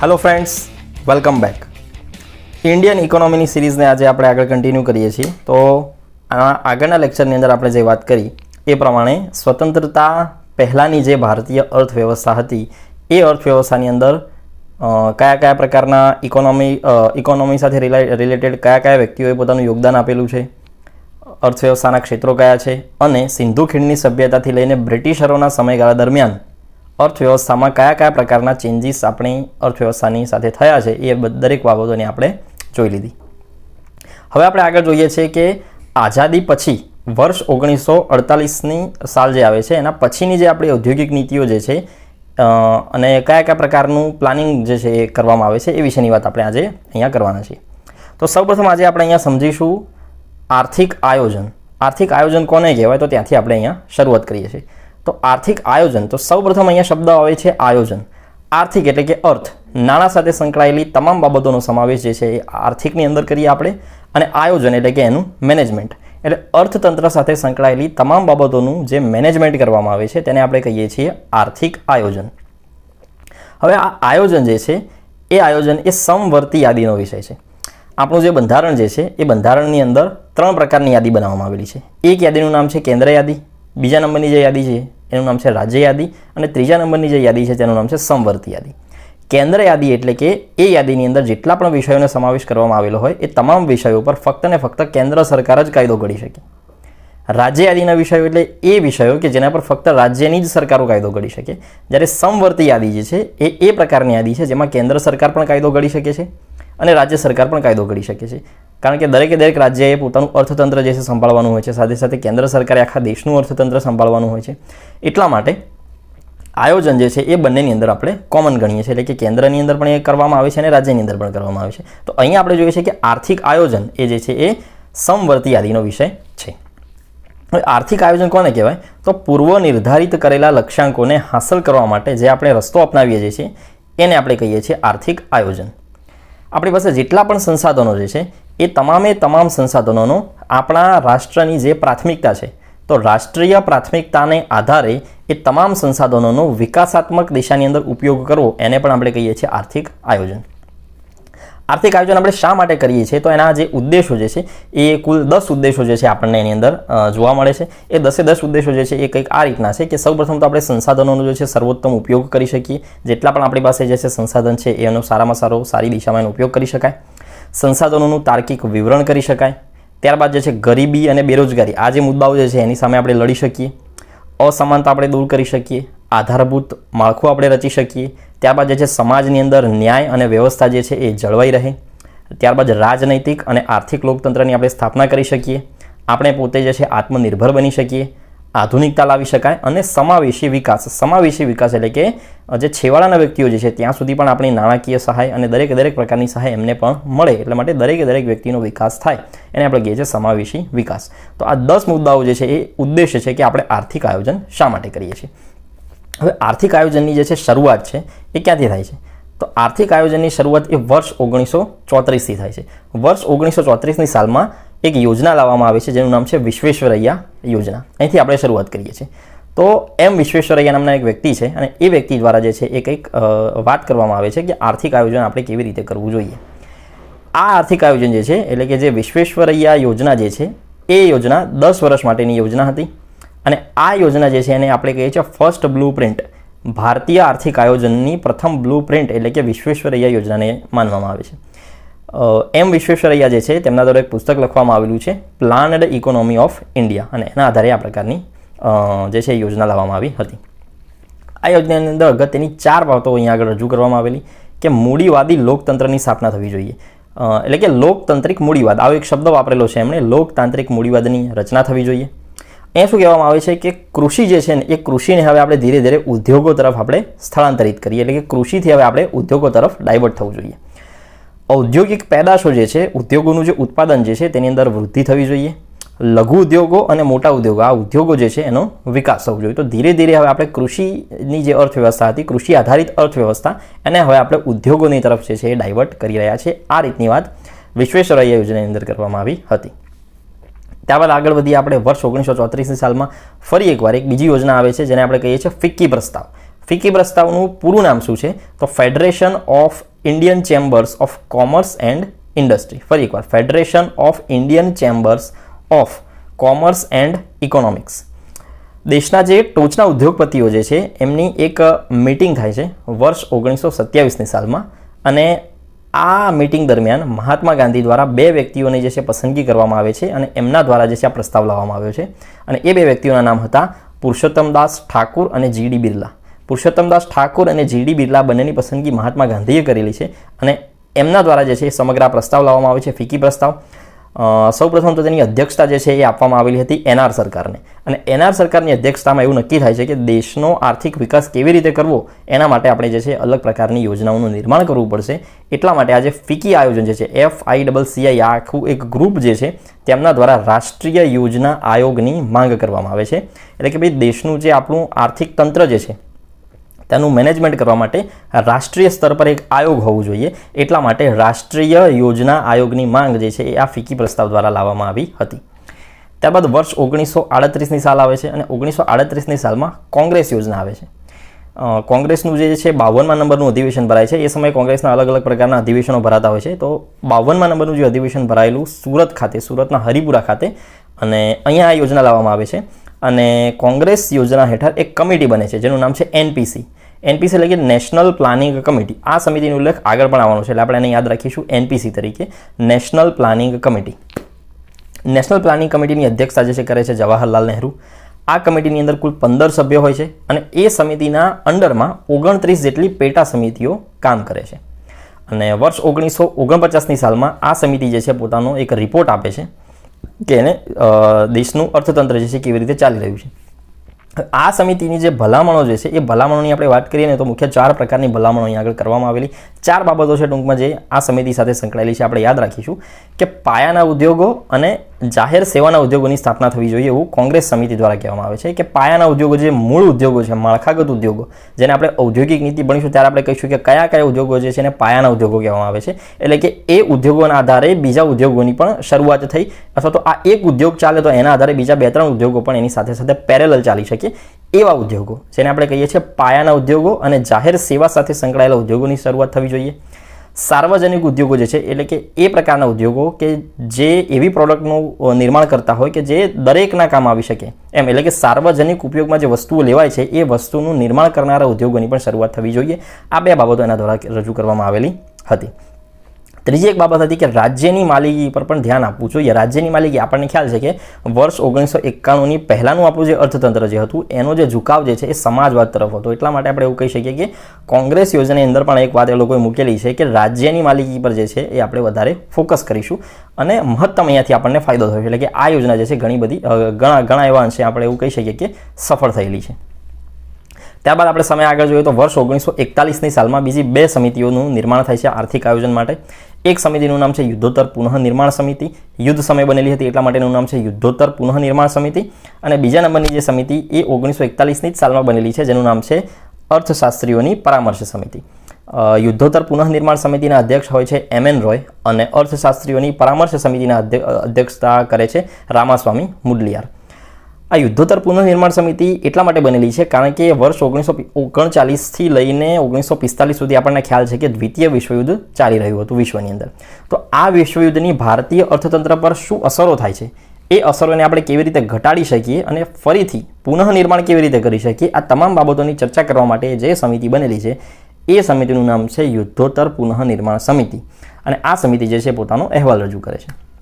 Hello friends welcome back Indian ઇકોનોમીની સિરીઝને આજે આપણે આગળ કન્ટિન્યુ કરીએ છીએ. તો આ આગળના લેક્ચરની અંદર આપણે જે વાત કરી, એ પ્રમાણે સ્વતંત્રતા પહેલાંની જે ભારતીય અર્થવ્યવસ્થા હતી, એ અર્થવ્યવસ્થાની અંદર કયા કયા પ્રકારના ઇકોનોમી ઇકોનોમી સાથે રિલેટેડ કયા કયા વ્યક્તિઓએ પોતાનું યોગદાન આપેલું છે, અર્થવ્યવસ્થાના ક્ષેત્રો કયા છે અને સિંધુ ખીણની સભ્યતાથી લઈને બ્રિટિશરોના સમયગાળા દરમિયાન અર્થવ્યવસ્થામાં કયા કયા પ્રકારના ચેન્જીસ આપણી અર્થવ્યવસ્થાની સાથે થયા છે એ દરેક બાબતોની આપણે જોઈ લીધી. હવે આપણે આગળ જોઈએ છીએ કે આઝાદી પછી વર્ષ ઓગણીસો અડતાલીસની સાલ જે આવે છે, એના પછીની જે આપણી ઔદ્યોગિક નીતિઓ જે છે અને કયા કયા પ્રકારનું પ્લાનિંગ જે છે એ કરવામાં આવે છે એ વિશેની વાત આપણે આજે અહીંયા કરવાના છીએ. તો સૌપ્રથમ આજે આપણે અહીંયા સમજીશું આર્થિક આયોજન. આર્થિક આયોજન કોને કહેવાય? તો ત્યાંથી આપણે અહીંયા શરૂઆત કરીએ છીએ. તો આર્થિક આયોજન, તો સૌપ્રથમ અહીંયા શબ્દ આવે છે આયોજન. આર્થિક એટલે કે અર્થ. નાણાં સાથે સંકળાયેલી તમામ બાબતોનો સમાવેશ જે છે એ આર્થિકની અંદર કરીએ આપણે. અને આયોજન એટલે કે એનું મેનેજમેન્ટ. એટલે અર્થતંત્ર સાથે સંકળાયેલી તમામ બાબતોનું જે મેનેજમેન્ટ કરવામાં આવે છે તેને આપણે કહીએ છીએ આર્થિક આયોજન. હવે આ આયોજન જે છે, એ આયોજન એ સમવર્તી યાદીનો વિષય છે. આપણું જે બંધારણ જે છે, એ બંધારણની અંદર ત્રણ પ્રકારની યાદી બનાવવામાં આવેલી છે. એક યાદીનું નામ છે કેન્દ્ર યાદી બીજા નંબરની જે યાદી છે, એનું નામ છે રાજ્ય યાદી અને ત્રીજા નંબરની જે યાદી છે, તેનું નામ છે સમવર્તી યાદી. કેન્દ્ર યાદી એટલે કે એ યાદીની અંદર જેટલા પણ વિષયોનો સમાવેશ કરવામાં આવેલો હોય, એ તમામ વિષયો પર ફક્ત ને ફક્ત કેન્દ્ર સરકાર જ કાયદો ઘડી શકે. રાજ્ય યાદીના વિષયો એટલે એ વિષયો કે જેના પર ફક્ત રાજ્યની જ સરકારો કાયદો ઘડી શકે. જ્યારે સમવર્તી યાદી જે છે, એ એ પ્રકારની યાદી છે જેમાં કેન્દ્ર સરકાર પણ કાયદો ઘડી શકે છે. અને રાજ્ય સરકાર પણ કાયદો ઘડી શકે છે. કારણ કે દરેકે દરેક રાજ્યએ પોતાનું અર્થતંત્ર જે છે સંભાળવાનું હોય છે, સાથે સાથે કેન્દ્ર સરકારે આખા દેશનું અર્થતંત્ર સંભાળવાનું હોય છે. એટલા માટે આયોજન જે છે એ બંનેની અંદર આપણે કોમન ગણીએ છીએ. એટલે કે કેન્દ્રની અંદર પણ એ કરવામાં આવે છે અને રાજ્યની અંદર પણ કરવામાં આવે છે. તો અહીંયા આપણે જોઈએ છીએ કે આર્થિક આયોજન એ જે છે એ સમવર્તી યાદીનો વિષય છે. હવે આર્થિક આયોજન કોને કહેવાય? તો પૂર્વ નિર્ધારિત કરેલા લક્ષ્યાંકોને હાંસલ કરવા માટે જે આપણે રસ્તો અપનાવીએ છીએ એને આપણે કહીએ છીએ આર્થિક આયોજન. આપણી પાસે જેટલા પણ સંસાધનો જે છે, એ તમામે તમામ સંસાધનોનો આપણા રાષ્ટ્રની જે પ્રાથમિકતા છે, તો રાષ્ટ્રીય પ્રાથમિકતાને આધારે એ તમામ સંસાધનોનો વિકાસાત્મક દિશાની અંદર ઉપયોગ કરવો, એને પણ આપણે કહીએ છીએ આર્થિક આયોજન. આર્થિક આયોજન આપણે શા માટે કરીએ છીએ? તો એના જે ઉદ્દેશો જે છે, એ કુલ દસ ઉદ્દેશો જે છે આપણને એની અંદર જોવા મળે છે. એ દસે દસ ઉદ્દેશો જે છે એ કંઈક આ રીતના છે કે સૌપ્રથમ તો આપણે સંસાધનોનો જે છે સર્વોત્તમ ઉપયોગ કરી શકીએ. જેટલા પણ આપણી પાસે જે છે સંસાધન છે એનો સારામાં સારો, સારી દિશામાં એનો ઉપયોગ કરી શકાય. સંસાધનોનું તાર્કિક વિવરણ કરી શકાય. ત્યારબાદ જે છે ગરીબી અને બેરોજગારી, આ જે મુદ્દાઓ જે છે એની સામે આપણે લડી શકીએ. અસમાનતા આપણે દૂર કરી શકીએ. આધારભૂત માળખું આપણે રચી શકીએ. ત્યારબાદ જે છે, સમાજની અંદર ન્યાય અને વ્યવસ્થા જે છે, એ જળવાઈ રહે. ત્યારબાદ રાજનૈતિક અને આર્થિક લોકતંત્રની આપણે સ્થાપના કરી શકીએ. આપણે પોતે જે છે, આત્મનિર્ભર બની શકીએ. આધુનિકતા લાવી શકાય અને સમાવેશી વિકાસ. સમાવેશી વિકાસ એટલે કે, જે છેવાડાના વ્યક્તિઓ જે છે, ત્યાં સુધી પણ આપણી નાણાકીય સહાય અને દરેક દરેક પ્રકારની સહાય એમને પણ મળે. એટલે માટે દરેકે દરેક વ્યક્તિનો વિકાસ થાય. એને આપણે કહીએ છીએ સમાવેશી વિકાસ. તો આ દસ મુદ્દાઓ જે છે, એ ઉદ્દેશ્ય છે કે આપણે આર્થિક આયોજન શા માટે કરીએ છીએ? હવે આર્થિક આયોજનની જે છે શરૂઆત છે એ ક્યાંથી થાય છે? તો આર્થિક આયોજનની શરૂઆત એ વર્ષ ઓગણીસો ચોત્રીસથી થાય છે. વર્ષ ઓગણીસો ચોત્રીસની સાલમાં એક યોજના લાવવામાં આવે છે, જેનું નામ છે વિશ્વેશ્વરૈયા યોજના. અહીંથી આપણે શરૂઆત કરીએ છીએ. તો એમ વિશ્વેશ્વરૈયા નામના એક વ્યક્તિ છે અને એ વ્યક્તિ દ્વારા જે છે એ કંઈક વાત કરવામાં આવે છે કે આર્થિક આયોજન આપણે કેવી રીતે કરવું જોઈએ. આ આર્થિક આયોજન જે છે, એટલે કે જે વિશ્વેશ્વરૈયા યોજના જે છે, એ યોજના દસ વર્ષ માટેની યોજના હતી. અને આ યોજના જે છે એને આપણે કહીએ છીએ ફર્સ્ટ બ્લુ પ્રિન્ટ ભારતીય આર્થિક આયોજનની પ્રથમ બ્લુ પ્રિન્ટ એટલે કે વિશ્વેશ્વરૈયા યોજનાને માનવામાં આવે છે. એમ વિશ્વેશ્વરૈયા જે છે તેમના દ્વારા એક પુસ્તક લખવામાં આવેલું છે પ્લાન્ડ ઇકોનોમી ઓફ ઇન્ડિયા અને એના આધારે આ પ્રકારની જે છે યોજના લાવવામાં આવી હતી. આ યોજનાની અંદર અગત્યની ચાર બાબતો અહીંયા આગળ રજૂ કરવામાં આવેલી, કે મૂડીવાદી લોકતંત્રની સ્થાપના થવી જોઈએ. એટલે કે લોકતંત્રિક મૂડીવાદ, આવો એક શબ્દ વાપરેલો છે એમણે, લોકતાંત્રિક મૂડીવાદની રચના થવી જોઈએ. એ શું કહેવામાં આવે છે કે કૃષિ જે છે ને, એ કૃષિને હવે આપણે ધીરે ધીરે ઉદ્યોગો તરફ આપણે સ્થળાંતરિત કરીએ. એટલે કે કૃષિથી હવે આપણે ઉદ્યોગો તરફ ડાયવર્ટ થવું જોઈએ. ઔદ્યોગિક પેદાશો જે છે, ઉદ્યોગોનું જે ઉત્પાદન જે છે, તેની અંદર વૃદ્ધિ થવી જોઈએ. લઘુ ઉદ્યોગો અને મોટા ઉદ્યોગો, આ ઉદ્યોગો જે છે, એનો વિકાસ થવો જોઈએ. તો ધીરે ધીરે હવે આપણે કૃષિની જે અર્થવ્યવસ્થા હતી, કૃષિ આધારિત અર્થવ્યવસ્થા, એને હવે આપણે ઉદ્યોગોની તરફ જે છે, એ ડાયવર્ટ કરી રહ્યા છે. આ રીતની વાત વિશ્વેશ્વરૈયા યોજનાની અંદર કરવામાં આવી હતી. ત્યારબાદ આગળ વધી આપણે વર્ષ ઓગણીસો ચોત્રીસની સાલમાં. ફરી એકવાર એક બીજી યોજના આવે છે, જેને આપણે કહીએ છીએ ફિક્કી પ્રસ્તાવ. ફિક્કી પ્રસ્તાવનું પૂરું નામ શું છે? તો federation of Indian chambers of commerce and industry ફરી એકવાર federation of Indian chambers of commerce and economics દેશના જે ટોચના ઉદ્યોગપતિઓ જે છે, એમની એક મિટિંગ થાય છે વર્ષ ઓગણીસો સત્યાવીસની સાલમાં. અને આ મિટિંગ દરમિયાન મહાત્મા ગાંધી દ્વારા બે વ્યક્તિઓની જે છે પસંદગી કરવામાં આવે છે અને એમના દ્વારા જે છે આ પ્રસ્તાવ લાવવામાં આવ્યો છે. અને એ બે વ્યક્તિઓના નામ હતા પુરુષોત્તમદાસ ઠાકુર અને જીડી બિરલા. પુરુષોત્તમદાસ ઠાકુર અને જીડી બિરલા બંનેની પસંદગી મહાત્મા ગાંધીએ કરેલી છે અને એમના દ્વારા જે છે સમગ્ર પ્રસ્તાવ લાવવામાં આવે છે. ફિકી પ્રસ્તાવ સૌપ્રથમ તો તેની અધ્યક્ષતા જે છે એ આપવામાં આવેલી હતી એનઆર સરકારને. અને એનઆર સરકારની અધ્યક્ષતામાં એવું નક્કી થાય છે કે દેશનો આર્થિક વિકાસ કેવી રીતે કરવો, એના માટે આપણે જે છે અલગ પ્રકારની યોજનાઓનું નિર્માણ કરવું પડશે. એટલા માટે આજે ફિકી આયોજન જે છે, એફ આઈ ડબલ સીઆઈ આખું એક ગ્રુપ જે છે, તેમના દ્વારા રાષ્ટ્રીય યોજના આયોગની માંગ કરવામાં આવે છે. એટલે કે ભાઈ, દેશનું જે આપણું આર્થિક તંત્ર જે છે તેનું મેનેજમેન્ટ કરવા માટે રાષ્ટ્રીય સ્તર પર એક આયોગ હોવું જોઈએ. એટલા માટે રાષ્ટ્રીય યોજના આયોગની માંગ જે છે એ આ ફિકી પ્રસ્તાવ દ્વારા લાવવામાં આવી હતી. ત્યારબાદ વર્ષ ઓગણીસો આડત્રીસની સાલ આવે છે અને ઓગણીસો આડત્રીસની સાલમાં કોંગ્રેસ યોજના આવે છે. કોંગ્રેસનું જે છે બાવનમાં નંબરનું અધિવેશન ભરાય છે. એ સમયે કોંગ્રેસના અલગ અલગ પ્રકારના અધિવેશનો ભરાતા હોય છે. તો બાવનમાં નંબરનું જે અધિવેશન ભરાયેલું સુરત ખાતે, સુરતના હરિપુરા ખાતે અને અહીંયા આ યોજના લાવવામાં આવે છે. અને કોંગ્રેસ યોજના હેઠળ એક કમિટી બને છે, જેનું નામ છે એનપીસી એનપીસી એટલે કે નેશનલ પ્લાનિંગ કમિટી આ સમિતિનો ઉલ્લેખ આગળ પણ આવવાનો છે, એટલે આપણે એને યાદ રાખીશું એનપીસી તરીકે. National planning committee national planning કમિટીની અધ્યક્ષતા જે છે, કરે છે જવાહરલાલ નહેરુ. આ કમિટીની અંદર કુલ પંદર સભ્યો હોય છે અને એ સમિતિના અંડરમાં ઓગણત્રીસ જેટલી પેટા સમિતિઓ કામ કરે છે. અને વર્ષ ઓગણીસો ઓગણપચાસની સાલમાં આ સમિતિ જે છે, પોતાનો એક રિપોર્ટ આપે છે. કે એને દેશનું અર્થતંત્ર જે છે કેવી રીતે ચાલી રહ્યું છે. આ સમિતિની જે ભલામણો જે છે, એ ભલામણોની આપણે વાત કરીએ ને તો મુખ્ય ચાર પ્રકારની ભલામણો અહીં આગળ કરવામાં આવેલી. ચાર બાબતો છે ટૂંકમાં જે આ સમિતિ સાથે સંકળાયેલી છે, આપણે યાદ રાખીશું કે પાયાના ઉદ્યોગો અને જાહેર સેવાના ઉદ્યોગોની સ્થાપના થવી જોઈએ એવું કોંગ્રેસ સમિતિ દ્વારા કહેવામાં આવે છે કે પાયાના ઉદ્યોગો જે મૂળ ઉદ્યોગો છે, માળખાગત ઉદ્યોગો, જેને આપણે ઔદ્યોગિક નીતિ ભણીશું, ત્યારે આપણે કહીશું કે કયા કયા ઉદ્યોગો જે છે એને પાયાના ઉદ્યોગો કહેવામાં આવે છે. એટલે કે એ ઉદ્યોગોના આધારે બીજા ઉદ્યોગોની પણ શરૂઆત થઈ, અથવા તો આ એક ઉદ્યોગ ચાલે તો એના આધારે બીજા બે ત્રણ ઉદ્યોગો પણ એની સાથે સાથે પેરેલલ ચાલી શકે એવા ઉદ્યોગો, જેને આપણે કહીએ છીએ પાયાના ઉદ્યોગો અને જાહેર સેવા સાથે સંકળાયેલા ઉદ્યોગોની શરૂઆત થવી જોઈએ. સાર્વજનિક ઉદ્યોગો જે છે, એટલે કે એ પ્રકારના ઉદ્યોગો કે જે એવી પ્રોડક્ટનું નિર્માણ કરતા હોય કે જે દરેકના કામ આવી શકે. એમ, એટલે કે સાર્વજનિક ઉપયોગમાં જે વસ્તુઓ લેવાય છે, એ વસ્તુનું નિર્માણ કરનારા ઉદ્યોગોની પણ શરૂઆત થવી જોઈએ. આ બે બાબતો એના દ્વારા રજૂ કરવામાં આવેલી હતી. ત્રીજી એક બાબત હતી કે રાજ્યની માલિકી પર પણ ધ્યાન આપવું જોઈએ. રાજ્યની માલિકી, આપણને ખ્યાલ છે કે વર્ષ ઓગણીસો એકાણુંની પહેલાંનું આપણું જે અર્થતંત્ર જે હતું, એનો જે ઝુકાવ જે છે એ સમાજવાદ તરફ હતો. એટલા માટે આપણે એવું કહી શકીએ કે કોંગ્રેસ યોજનાની અંદર પણ એક વાત એ લોકોએ મૂકેલી છે કે રાજ્યની માલિકી પર જે છે એ આપણે વધારે ફોકસ કરીશું અને મહત્તમ અહીંયાથી આપણને ફાયદો થયો છે. એટલે કે આ યોજના જે છે ઘણી બધી ઘણા ઘણા એવા અંશે આપણે એવું કહી શકીએ કે સફળ થયેલી છે. ત્યારબાદ આપણે સમય આગળ જોઈએ તો વર્ષ ઓગણીસો એકતાલીસની સાલમાં બીજી બે સમિતિઓનું નિર્માણ થાય છે આર્થિક આયોજન માટે. એક સમિતિનું નામ છે યુદ્ધોત્તર પુનઃનિર્માણ સમિતિ. યુદ્ધ સમય બનેલી હતી એટલા માટેનું નામ છે યુદ્ધોત્તર પુનઃનિર્માણ સમિતિ. અને બીજા નંબરની જે સમિતિ એ ઓગણીસો એકતાલીસની જ સાલમાં બનેલી છે, જેનું નામ છે અર્થશાસ્ત્રીઓની પરામર્શ સમિતિ. યુદ્ધોત્તર પુનઃનિર્માણ સમિતિના અધ્યક્ષ હોય છે એમ એન રોય અને અર્થશાસ્ત્રીઓની પરામર્શ સમિતિના અધ્યક્ષતા કરે છે રામાસ્વામી મુડલિયાર. આ યુદ્ધોત્તર પુનઃનિર્માણ સમિતિ એટલા માટે બનેલી છે કારણ કે વર્ષ ઓગણીસો ઓગણચાલીસથી લઈને ઓગણીસો પિસ્તાલીસ સુધી આપણને ખ્યાલ છે કે દ્વિતીય વિશ્વયુદ્ધ ચાલી રહ્યું હતું વિશ્વની અંદર. તો આ વિશ્વયુદ્ધની ભારતીય અર્થતંત્ર પર શું અસરો થાય છે? એ અસરોને આપણે કેવી રીતે ઘટાડી શકીએ અને ફરીથી પુનઃનિર્માણ કેવી રીતે કરી શકીએ? આ તમામ બાબતોની ચર્ચા કરવા માટે જે સમિતિ બનેલી છે, એ સમિતિનું નામ છે યુદ્ધોત્તર પુનઃનિર્માણ સમિતિ. અને આ સમિતિ જે છે, પોતાનો અહેવાલ રજૂ કરે છે.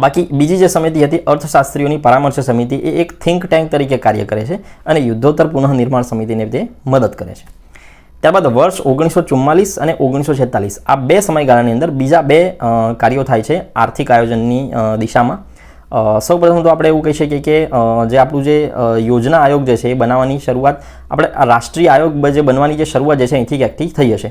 બાકી બીજી જે સમિતિ હતી અર્થશાસ્ત્રીઓની પરામર્શ સમિતિ એ એક થિંક ટેન્ક તરીકે કાર્ય કરે છે અને યુદ્ધોત્તર પુનઃનિર્માણ સમિતિને તે મદદ કરે છે. ત્યારબાદ વર્ષ ઓગણીસો ચુમ્માલીસ અને ઓગણીસો છેતાલીસ આ બે સમયગાળાની અંદર બીજા બે કાર્યો થાય છે આર્થિક આયોજનની દિશામાં. સૌ સૌપ્રથમ તો આપણે એવું કહી શકીએ કે જે આપણું જે યોજના આયોગ જે છે એ બનાવવાની શરૂઆત આપણે રાષ્ટ્રીય આયોગ જે બનવાની જે શરૂઆત જે છે અહીંથી ક્યાંકથી થઈ હશે.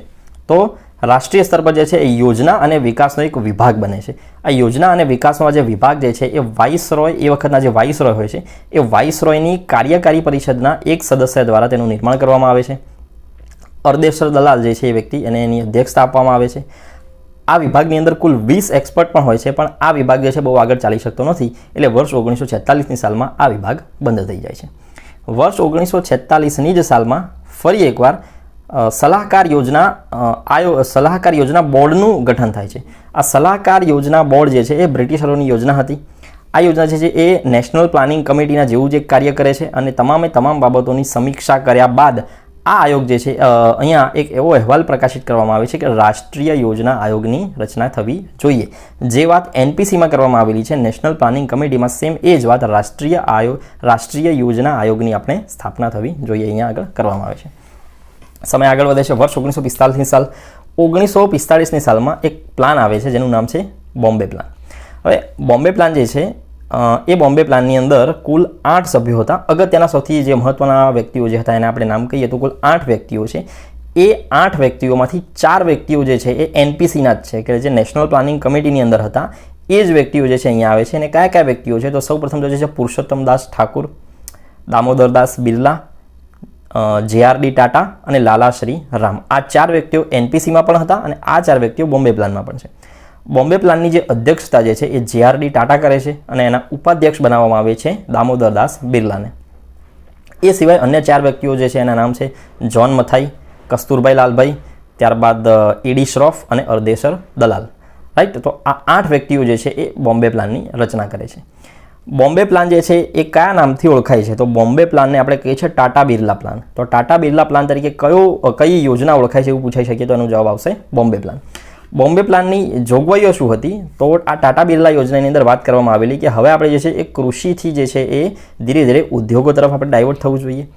તો રાષ્ટ્રીય સ્તર પર જે છે એ યોજના અને વિકાસનો એક વિભાગ બને છે. આ યોજના અને વિકાસનો જે વિભાગ જે છે એ વાઇસરોય, એ વખતના જે વાઇસરોય હોય છે, એ વાઇસરોયની કાર્યકારી પરિષદના એક સદસ્ય દ્વારા તેનું નિર્માણ કરવામાં આવે છે. અર્દેશ્વર દલાલ જે છે એ વ્યક્તિ એને એની અધ્યક્ષતા આપવામાં આવે છે. આ વિભાગની અંદર કુલ વીસ એક્સપર્ટ પણ હોય છે, પણ આ વિભાગ જે છે બહુ આગળ ચાલી શકતો નથી, એટલે વર્ષ ઓગણીસો છેતાલીસની સાલમાં આ વિભાગ બંધ થઈ જાય છે. વર્ષ ઓગણીસો છેતાલીસની જ સાલમાં ફરી એકવાર સલાહકાર યોજના આયો, સલાહકાર યોજના બોર્ડનું ગઠન થાય છે. આ સલાહકાર યોજના બોર્ડ જે છે એ બ્રિટિશરોની યોજના હતી. આ યોજના જે છે એ નેશનલ પ્લાનિંગ કમિટીના જેવું જ કાર્ય કરે છે અને તમામે તમામ બાબતોની સમીક્ષા કર્યા બાદ આ આયોગ જે છે અહીંયા એક એવો અહેવાલ પ્રકાશિત કરવામાં આવે છે કે રાષ્ટ્રીય યોજના આયોગની રચના થવી જોઈએ. જે વાત એનપીસીમાં કરવામાં આવેલી છે, નેશનલ પ્લાનિંગ કમિટીમાં સેમ એ જ વાત રાષ્ટ્રીય આયોગ રાષ્ટ્રીય યોજના આયોગની આપણે સ્થાપના થવી જોઈએ અહીંયા આગળ કરવામાં આવે છે. સમય આગળ વધે છે. વર્ષ ઓગણીસો પિસ્તાલીસની સાલ ઓગણીસો પિસ્તાળીસની સાલમાં એક પ્લાન આવે છે, જેનું નામ છે બોમ્બે પ્લાન હવે બોમ્બે પ્લાન જે છે એ બોમ્બે પ્લાનની અંદર કુલ આઠ સભ્યો હતા. અગત્યના સૌથી જે મહત્ત્વના વ્યક્તિઓ જે હતા એને આપણે નામ કહીએ તો કુલ આઠ વ્યક્તિઓ છે. એ આઠ વ્યક્તિઓમાંથી ચાર વ્યક્તિઓ જે છે એ એનપીસીના જ છે, કે જે નેશનલ પ્લાનિંગ કમિટીની અંદર હતા. એ જ વ્યક્તિઓ જે છે અહીંયા આવે છે. અને કયા કયા વ્યક્તિઓ છે? તો સૌ પ્રથમ જે છે પુરુષોત્તમ દાસ ઠાકુર દામોદરદાસ બિરલા જે આર ડી ટાટા અને લાલાશ્રી રામ. આ ચાર વ્યક્તિઓ એનપીસીમાં પણ હતા અને આ ચાર વ્યક્તિઓ બોમ્બે પ્લાનમાં પણ છે. બોમ્બે પ્લાનની જે અધ્યક્ષતા જે છે એ જેઆરડી ટાટા કરે છે અને એના ઉપાધ્યક્ષ બનાવવામાં આવે છે દામોદરદાસ બિરલાને. એ સિવાય અન્ય ચાર વ્યક્તિઓ જે છે એના નામ છે જ્હોન મથાઈ, કસ્તુરભાઈ લાલભાઈ, ત્યારબાદ ઈડી શ્રોફ અને અર્દેશર દલાલ. રાઈટ? તો આ આઠ વ્યક્તિઓ જે છે એ બોમ્બે પ્લાનની રચના કરે છે. બોમ્બે પ્લાન જે છે એ કયા નામથી ઓળખાય છે? તો બોમ્બે પ્લાનને આપણે કહીએ છીએ ટાટા બિરલા પ્લાન. તો ટાટા બિરલા પ્લાન તરીકે કયો, કઈ યોજના ઓળખાય છે એવું પૂછાઈ શકીએ તો એનો જવાબ આવશે બોમ્બે પ્લાન. બોમ્બે પ્લાનની જોગવાઈઓ શું હતી? તો આ ટાટા બિરલા યોજનાની અંદર વાત કરવામાં આવેલી કે હવે આપણે જે છે એ કૃષિથી જે છે એ ધીરે ધીરે ઉદ્યોગો તરફ આપણે ડાયવર્ટ થવું જોઈએ.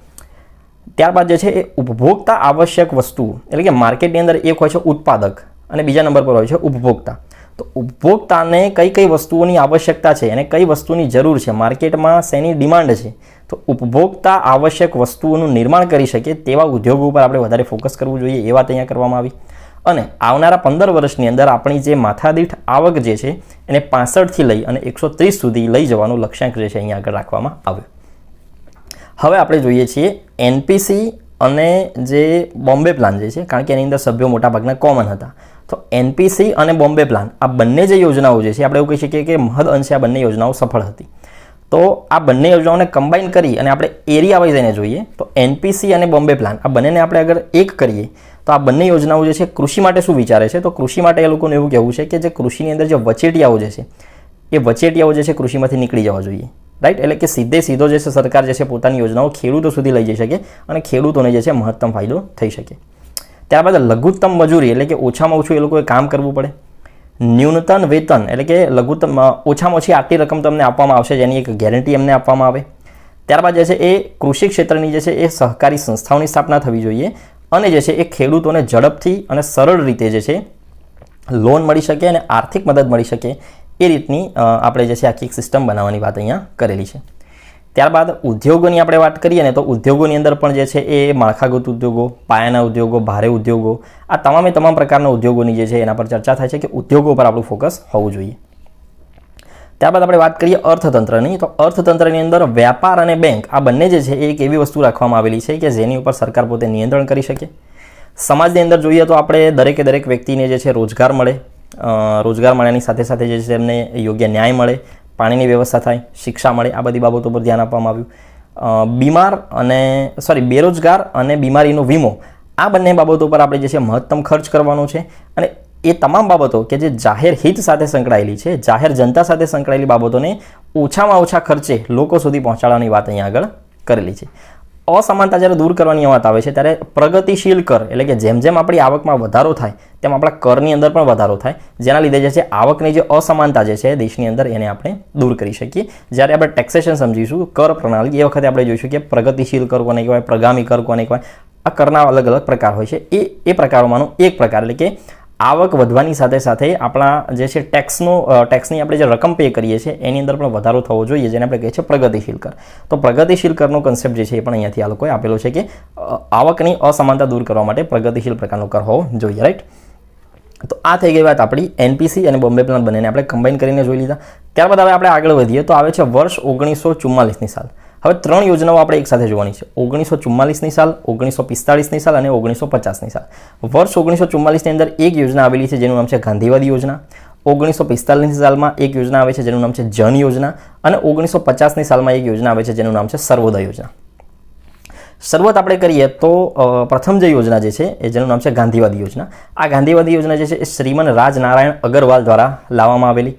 ત્યારબાદ જે છે એ ઉપભોક્તા આવશ્યક વસ્તુ, એટલે કે માર્કેટની અંદર એક હોય છે ઉત્પાદક અને બીજા નંબર પર હોય છે ઉપભોક્તા. તો ઉપભોક્તાને કઈ કઈ વસ્તુઓની આવશ્યકતા છે અને કઈ વસ્તુની જરૂર છે? માર્કેટમાં શેની ડિમાન્ડ છે? તો ઉપભોક્તા આવશ્યક વસ્તુઓનું નિર્માણ કરી શકે તેવા ઉદ્યોગો ઉપર આપણે વધારે ફોકસ કરવું જોઈએ, એ વાત અહીંયા કરવામાં આવી. અને આવનારા પંદર વર્ષની અંદર આપણી જે માથાદીઠ આવક જે છે, એને પાસઠથી લઈ અને એકસો ત્રીસ સુધી લઈ જવાનું લક્ષ્યાંક જે છે અહીંયા આગળ રાખવામાં આવ્યો. હવે આપણે જોઈએ છીએ એનપીસી અને જે બોમ્બે પ્લાન જે છે, કારણ કે એની અંદર સભ્યો મોટાભાગના કોમન હતા. તો એનપીસી અને બોમ્બે પ્લાન, આ બંને જે યોજનાઓ જે છે, આપણે એવું કહી શકીએ કે મહદ અંશે આ બંને યોજનાઓ સફળ હતી. તો આ બંને યોજનાઓને કમ્બાઈન કરી અને આપણે એરિયા વાઇઝ એને જોઈએ, તો એનપીસી અને બોમ્બે પ્લાન, આ બંનેને આપણે અગર એક કરીએ, તો આ બંને યોજનાઓ જે છે, કૃષિ માટે શું વિચારે છે? તો કૃષિ માટે એ લોકોનું એવું કહેવું છે કે જે કૃષિની અંદર જે વચેટિયાઓ જે છે, એ વચેટિયાઓ જે છે, કૃષિમાંથી નીકળી જવા જોઈએ. રાઈટ એટલે કે સીધે સીધો જે છે, સરકાર જે છે, પોતાની યોજનાઓ ખેડૂતો સુધી લઈ જઈ શકે અને ખેડૂતોને જે છે, મહત્તમ ફાયદો થઈ શકે. ત્યારબાદ લઘુત્તમ મજૂરી, એટલે કે ઓછામાં ઓછું એ લોકોએ કામ કરવું પડે. ન્યૂનતમ વેતન, એટલે કે લઘુત્તમ ઓછામાં ઓછી આટલી રકમ તમને આપવામાં આવશે, જેની એક ગેરંટી એમને આપવામાં આવે. ત્યારબાદ જે છે એ કૃષિ ક્ષેત્રની જે છે એ સહકારી સંસ્થાઓની સ્થાપના થવી જોઈએ અને જે છે એ ખેડૂતોને ઝડપથી અને સરળ રીતે જે છે લોન મળી શકે અને આર્થિક મદદ મળી શકે એ રીતની આપણે જે છે આખી એક સિસ્ટમ બનાવવાની વાત અહીંયા કરેલી છે. ત્યારબાદ ઉદ્યોગોની આપણે વાત કરીએ ને તો ઉદ્યોગોની અંદર પણ જે છે એ માળખાગત ઉદ્યોગો, પાયાના ઉદ્યોગો, ભારે ઉદ્યોગો, આ તમામે તમામ પ્રકારના ઉદ્યોગોની જે છે એના પર ચર્ચા થાય છે કે ઉદ્યોગો પર આપણું ફોકસ હોવું જોઈએ. ત્યારબાદ આપણે વાત કરીએ અર્થતંત્રની. તો અર્થતંત્રની અંદર વ્યાપાર અને બેંક આ બંને જે છે એ એક એવી વસ્તુ રાખવામાં આવેલી છે કે જેની ઉપર સરકાર પોતે નિયંત્રણ કરી શકે. સમાજની અંદર જોઈએ તો આપણે દરેકે દરેક વ્યક્તિને જે છે રોજગાર મળે રોજગાર મળ્યાની સાથે સાથે જે છે એમને યોગ્ય ન્યાય મળે પાણીની વ્યવસ્થા થાય, શિક્ષા મળે, આ બધી બાબતો પર ધ્યાન આપવામાં આવ્યું. બીમાર અને સોરી બેરોજગાર અને બીમારીનો વીમો, આ બંને બાબતો પર આપણે જે છે મહત્તમ ખર્ચ કરવાનો છે અને એ તમામ બાબતો કે જે જાહેર હિત સાથે સંકળાયેલી છે, જાહેર જનતા સાથે સંકળાયેલી બાબતોને ઓછામાં ઓછા ખર્ચે લોકો સુધી પહોંચાડવાની વાત અહીંયા આગળ કરેલી છે. અસમાનતા જ્યારે દૂર કરવાની વાત આવે છે, ત્યારે પ્રગતિશીલ કર, એટલે કે જેમ જેમ આપણી આવકમાં વધારો થાય, તેમ આપણા કરની અંદર પણ વધારો થાય, જેના લીધે જે છે, આવકની જે અસમાનતા જે છે, દેશની અંદર એને આપણે દૂર કરી શકીએ. જ્યારે આપણે ટેક્સેશન સમજીશું, કર પ્રણાલી, એ વખતે આપણે જોઈશું કે પ્રગતિશીલ કર કોને કહેવાય, પ્રગામી કર કોને કહેવાય, આ કરના અલગ અલગ પ્રકાર હોય છે. એ એ પ્રકારોમાંનો એક પ્રકાર, એટલે કે આવક વધવાની સાથે સાથે આપણા જે છે ટેક્સનો ટેક્સની આપણે જે રકમ પે કરીએ છીએ, એની અંદર પણ વધારો થવો જોઈએ, જેને આપણે કહીએ છીએ પ્રગતિશીલ કર. તો પ્રગતિશીલ કરનો કન્સેપ્ટ જે છે એ પણ અહીંયાથી આ લોકોએ આપેલો છે કે આવકની અસમાનતા દૂર કરવા માટે પ્રગતિશીલ પ્રકારનો કર હોવો જોઈએ રાઈટ તો આ થઈ ગઈ વાત આપણી એનપીસી અને બોમ્બે પ્લાન બંનેને આપણે કમ્બાઈન કરીને જોઈ લીધા. ત્યારબાદ હવે આપણે આગળ વધીએ. તો આવે છે વર્ષ ઓગણીસો ચુમ્માલીસની સાલ. હવે ત્રણ યોજનાઓ આપણે એક સાથે જોવાની છે. ઓગણીસો ચુમ્માલીસની સાલ, ઓગણીસો પિસ્તાળીસની સાલ અને ઓગણીસો પચાસની સાલ. વર્ષ ઓગણીસો ચુમ્માલીસની અંદર એક યોજના આવેલી છે જેનું નામ છે ગાંધીવાદી યોજના. ઓગણીસો પિસ્તાલીસની સાલમાં એક યોજના આવે છે જેનું નામ છે જન યોજના અને ઓગણીસો પચાસની સાલમાં એક યોજના આવે છે જેનું નામ છે સર્વોદય યોજના. શરૂઆત આપણે કરીએ તો પ્રથમ જે યોજના જે છે એ જેનું નામ છે ગાંધીવાદી યોજના. આ ગાંધીવાદી યોજના જે છે એ શ્રીમન રાજનારાયણ અગરવાલ દ્વારા લાવવામાં આવેલી.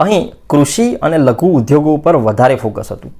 અહીં કૃષિ અને લઘુ ઉદ્યોગો ઉપર વધારે ફોકસ હતું.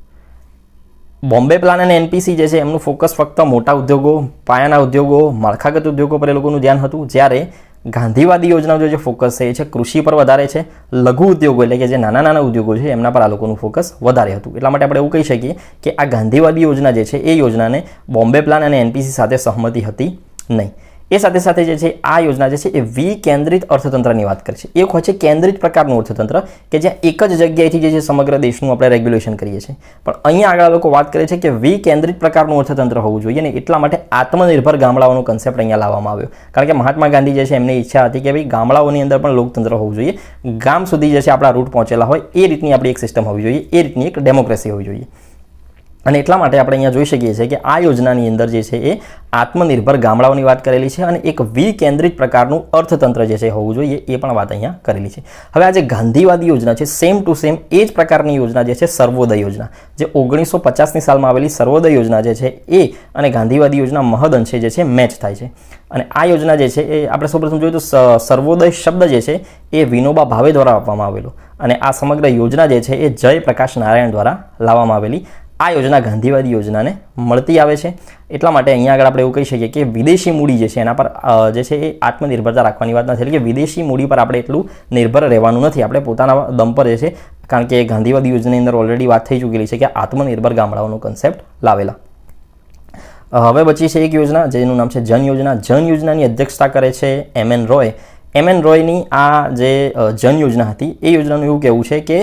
બોમ્બે પ્લાન અને એનપીસી જે છે, એમનું ફોકસ ફક્ત મોટા ઉદ્યોગો, પાયાના ઉદ્યોગો, માળખાગત ઉદ્યોગો પર એ લોકોનું ધ્યાન હતું. જ્યારે ગાંધીવાદી યોજનાનો જે ફોકસ છે, એ છે કૃષિ પર વધારે છે, લઘુ ઉદ્યોગો એટલે કે જે નાના નાના ઉદ્યોગો છે, એમના પર આ લોકોનું ફોકસ વધારે હતું. એટલા માટે આપણે એવું કહી શકીએ કે આ ગાંધીવાદી યોજના જે છે, એ યોજનાને બોમ્બે પ્લાન અને એનપીસી સાથે સહમતિ હતી નહીં. એ સાથે સાથે જે છે, આ યોજના જે છે, એ વિકેન્દ્રિત અર્થતંત્રની વાત કરે છે. એક હોય છે કેન્દ્રિત પ્રકારનું અર્થતંત્ર, કે જ્યાં એક જ જગ્યાએથી જે છે, સમગ્ર દેશનું આપણે રેગ્યુલેશન કરીએ છીએ. પણ અહીંયા આગળ લોકો વાત કરે છે કે વિકેન્દ્રિત પ્રકારનું અર્થતંત્ર હોવું જોઈએ ને એટલા માટે આત્મનિર્ભર ગામડાઓનો કન્સેપ્ટ અહીંયા લાવવામાં આવ્યો. કારણ કે મહાત્મા ગાંધી જે છે, એમની ઈચ્છા હતી કે ભાઈ ગામડાઓની અંદર પણ લોકતંત્ર હોવું જોઈએ. ગામ સુધી જે છે, આપણા રૂટ પહોંચેલા હોય, એ રીતની આપણી એક સિસ્ટમ હોવી જોઈએ. એ રીતની એક ડેમોક્રેસી હોવી જોઈએ. અને એટલા માટે આપણે અહીંયા જોઈ શકીએ છીએ કે આ યોજનાની અંદર જે છે એ આત્મનિર્ભર ગામડાઓની વાત કરેલી છે અને એક વિકેન્દ્રિત પ્રકારનું અર્થતંત્ર જે છે હોવું જોઈએ, એ પણ વાત અહીંયા કરેલી છે. હવે આ જે ગાંધીવાદી યોજના છે સેમ ટુ સેમ એ જ પ્રકારની યોજના જે છે, સર્વોદય યોજના. જે ઓગણીસો પચાસની સાલમાં આવેલી સર્વોદય યોજના જે છે એ અને ગાંધીવાદી યોજના મહદઅંશે જે છે મેચ થાય છે. અને આ યોજના જે છે એ આપણે સૌપ્રથમ જોઈએ તો સર્વોદય શબ્દ જે છે એ વિનોબા ભાવે દ્વારા આપવામાં આવેલો. અને આ સમગ્ર યોજના જે છે એ જયપ્રકાશ નારાયણ દ્વારા લાવવામાં આવેલી. આ યોજના ગાંધીવાદી યોજનાને મળતી આવે છે. એટલા માટે અહીંયા આગળ આપણે એવું કહી શકીએ કે વિદેશી મૂડી જે છે, એના પર જે છે એ આત્મનિર્ભરતા રાખવાની વાત નથી. એટલે કે વિદેશી મૂડી પર આપણે એટલું નિર્ભર રહેવાનું નથી. આપણે પોતાના દમ પર જે છે, કારણ કે ગાંધીવાદી યોજનાની અંદર ઓલરેડી વાત થઈ ચૂકેલી છે કે આત્મનિર્ભર ગામડાઓનો કન્સેપ્ટ લાવેલા. હવે પછી છે એક યોજના જેનું નામ છે જન યોજના. જન યોજનાની અધ્યક્ષતા કરે છે M N Roy. M N રોયની આ જે જન યોજના હતી, એ યોજનાનું એવું કહેવું છે કે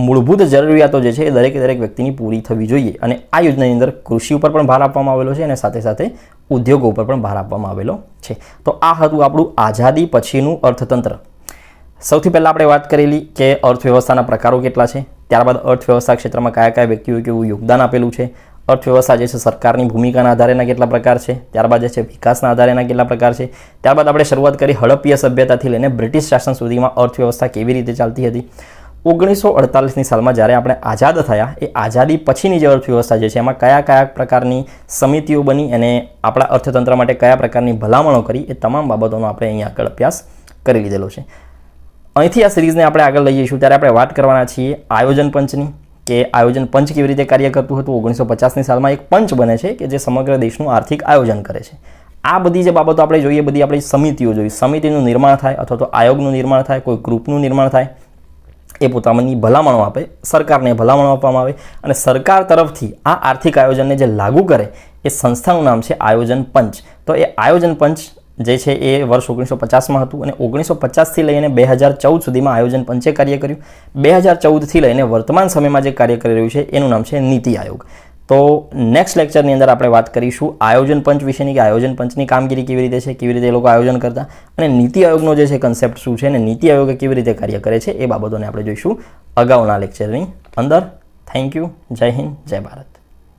મૂળભૂત જરૂરિયાતો જે છે એ દરેકે દરેક વ્યક્તિની પૂરી થવી જોઈએ અને આ યોજનાની અંદર કૃષિ ઉપર પણ ભાર આપવામાં આવેલો છે અને સાથે સાથે ઉદ્યોગો ઉપર પણ ભાર આપવામાં આવેલો છે. તો આ હતું આપણું આઝાદી પછીનું અર્થતંત્ર. સૌથી પહેલાં આપણે વાત કરેલી કે અર્થવ્યવસ્થાના પ્રકારો કેટલા છે, ત્યારબાદ અર્થવ્યવસ્થા ક્ષેત્રમાં કયા કયા વ્યક્તિઓએ કેવું યોગદાન આપેલું છે અર્થવ્યવસ્થા જે છે સરકારની ભૂમિકાના આધારેના કેટલા પ્રકાર છે, ત્યારબાદ જે છે વિકાસના આધારેના કેટલા પ્રકાર છે, ત્યારબાદ આપણે શરૂઆત કરી હડપ્પીય સભ્યતાથી લઈને બ્રિટિશ શાસન સુધીમાં અર્થવ્યવસ્થા કેવી રીતે ચાલતી હતી. ઓગણીસો અડતાલીસની સાલમાં જ્યારે આપણે આઝાદ થયા, એ આઝાદી પછીની જે અર્થવ્યવસ્થા જે છે, એમાં કયા કયા પ્રકારની સમિતિઓ બની અને આપણા અર્થતંત્ર માટે કયા પ્રકારની ભલામણો કરી, એ તમામ બાબતોનો આપણે અહીંયા આગળ અભ્યાસ કરી લીધેલો છે. અહીંથી આ સિરીઝને આપણે આગળ લઈ જઈશું, ત્યારે આપણે વાત કરવાના છીએ આયોજન પંચની. કે આયોજન પંચ કેવી રીતે કાર્ય કરતું હતું ઓગણીસો પચાસની સાલમાં એક પંચ બને છે કે જે સમગ્ર દેશનું આર્થિક આયોજન કરે છે. આ બધી જે બાબતો આપણે જોઈએ, બધી આપણી સમિતિઓ જોઈએ. સમિતિનું નિર્માણ થાય અથવા તો આયોગનું નિર્માણ થાય, કોઈ ગ્રુપનું નિર્માણ થાય, એ પોતાની ભલામણો આપે, સરકારને ભલામણો આપવામાં આવે અને સરકાર તરફથી આ આર્થિક આયોજનને જે લાગુ કરે, એ સંસ્થાનું નામ છે આયોજન પંચ. તો એ આયોજન પંચ જે છે એ વર્ષ ઓગણીસો પચાસમાં હતું અને ઓગણીસો પચાસથી લઈને બે હજાર ચૌદ સુધીમાં આયોજન પંચે કાર્ય કર્યું. બે હજાર ચૌદથી લઈને વર્તમાન સમયમાં જે કાર્ય કરી રહ્યું છે, એનું નામ છે નીતિ આયોગ. તો નેક્સ્ટ લેક્ચરની અંદર આપણે વાત કરીશું આયોજન પંચ વિશેની કે આયોજન પંચની કામગીરી કેવી રીતે છે, કેવી રીતે એ લોકો આયોજન કરતા અને નીતિ આયોગનો જે છે કન્સેપ્ટ શું છે અને નીતિ આયોગ કેવી રીતે કાર્ય કરે છે એ બાબતોને આપણે જોઈશું અગાઉના લેક્ચરની અંદર. થેન્ક યુ જય હિન્દ, જય ભારત.